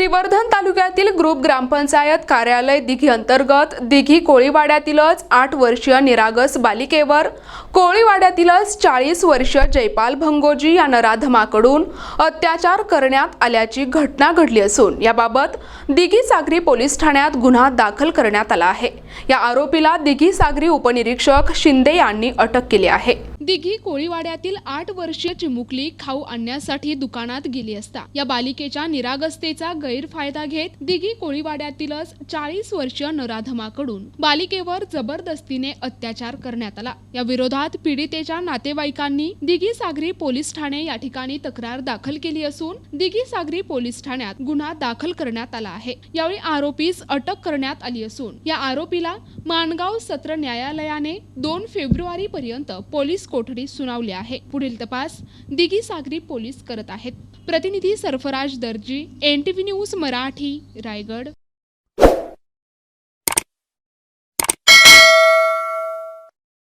श्रीवर्धन तालुक्यातील ग्रुप ग्रामपंचायत कार्यालय दिघी अंतर्गत दिघी कोळीवाड्यातीलच आठ वर्षीय निरागस बालिकेवर कोळीवाड्यातीलच चाळीस वर्षीय जयपाल भंगोजी या नराधमाकडून अत्याचार करण्यात आल्याची घटना घडली असून याबाबत दिघी सागरी पोलीस ठाण्यात गुन्हा दाखल करण्यात आला आहे. या आरोपीला दिघी सागरी उपनिरीक्षक शिंदे यांनी अटक केली आहे. दिघी कोळीवाड्यातील आठ वर्षीय चिमुकली खाऊ आणण्यासाठी दुकानात गेली असता. या बालिकेच्या निरागसतेचा गैरफायदा घेत दिघी कोळीवाड्यातीलच चाळीस वर्षीय नराधमाकडून बालिकेवर जबरदस्तीने अत्याचार करण्यात आला. या विरोधात पीडितेच्या नातेवाईकांनी दिघी सागरी पोलीस ठाणे या ठिकाणी तक्रार दाखल केली असून दिघी सागरी पोलीस ठाण्यात गुन्हा दाखल करण्यात आला आहे. यावेळी आरोपीस अटक करण्यात आली असून या आरोपीला माणगाव सत्र न्यायालयाने दोन फेब्रुवारी पर्यंत पोलीस कोठडी सुनावली आहे. पुढील तपास दिघी सागरी पोलीस करत आहेत. प्रतिनिधी Sarfaraz Darji N TV news Marathi Raigad.